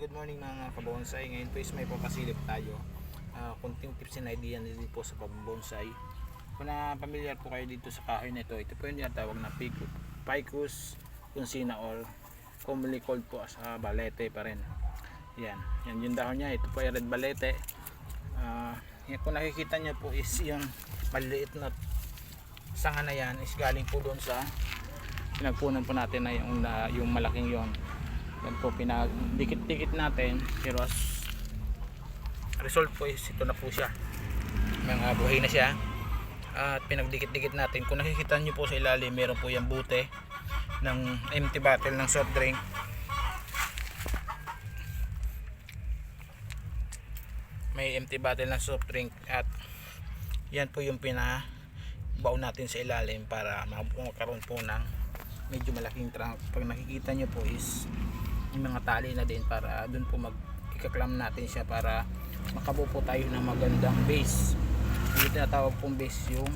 good morning mga kabonsai. Ngayon po is may papasilip tayo. Ah, kunting tips and idea na din po sa pagbonsai. Kung na familiar po kayo dito sa kahoy na ito, ito po yung tinatawag na Ficus Consina or commonly called po sa balete pa rin. Yan, yan yung dahon niya. Ito po ay red balete. Ah, yan, kung nakikita niyo po is yung maliliit na sanga na yan is galing po doon sa pinagpunan po natin na yung, na, yung malaking yon yan po pinagdikit-dikit natin pero as result po is ito na po siya. Mga buhay na siya. At pinagdikit-dikit natin. Kung nakikita nyo po sa ilalim meron po yung bute ng empty bottle ng soft drink. May empty bottle ng soft drink at yan po yung pina baon natin sa ilalim para magkaroon po ng medyo malaking trunk. Pag nakikita nyo po is yung mga tali na din para dun po mag ikaklam natin siya para makabuo tayo ng magandang base. Yung tinatawag pong base yung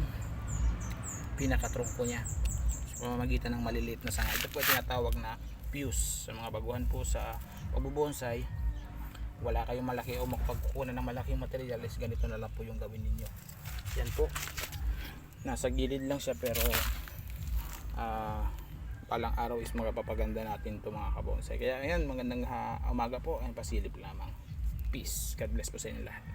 pinakatrunk po niya. Sa pamamagitan ng maliliit na sanga. Ito po yung tinatawag na fuse. Sa mga baguhan po sa pagbubonsai wala kayong malaki o makapagkukunan ng malaking materials ganito na lang po yung gawin ninyo. Yan po. Nasa gilid lang siya pero palang araw is magpapaganda natin to mga kabonsai. Kaya ayan magandang ha, umaga po. Ay pasilip lamang. Peace. God bless po sa inyo lahat